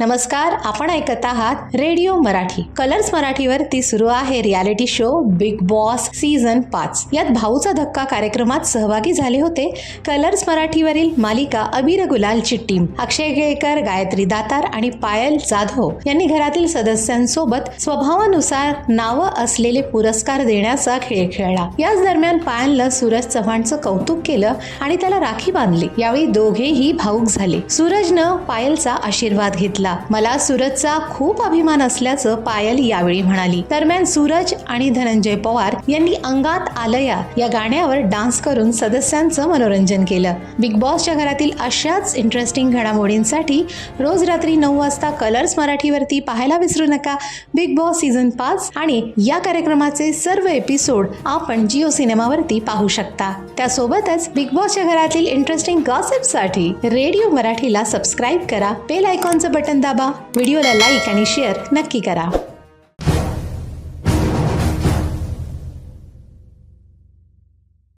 नमस्कार आपण ऐकत आहात रेडिओ मराठी. कलर्स मराठीवरती सुरू आहे reality show Bigg Boss season पाच. यात भाऊचा धक्का कार्यक्रमात सहभागी झाले होते कलर्स मराठीवरील मालिका अबीर गुलालची टीम अक्षय केळकर गायत्री दातार आणि पायल जाधव यांनी घरातील सदस्यांसोबत स्वभावानुसार नावं असलेले पुरस्कार देण्याचा खेळ खेळला. याच दरम्यान पायलनं सूरज चव्हाणचं कौतुक केलं आणि त्याला राखी बांधली. यावेळी दोघेही भाऊक झाले. सूरजनं पायलचा आशीर्वाद घेतला. मला सूरजचा खूप अभिमान असल्याचं पायल यावेळी म्हणाली. दरम्यान सूरज आणि धनंजय पवार यांनी अंगात आलया या गाण्यावर डान्स करून सदस्यांचं मनोरंजन केलं. बिग बॉसच्या घरातील अशाच इंटरेस्टिंग घडामोडींसाठी रोज रात्री नऊ वाजता कलर्स मराठीवरती पाहायला विसरू नका. बिग बॉस सीझन पाच आणि या कार्यक्रमाचे सर्व एपिसोड आपण जिओ सिनेमावरती पाहू शकता. त्यासोबतच बिग बॉसच्या घरातील इंटरेस्टिंग गॉसिपसाठी रेडिओ मराठीला सबस्क्राईब करा. बेल आयकॉनचं बटन दाबा व्हिडिओला लाईक आणि शेअर नक्की करा.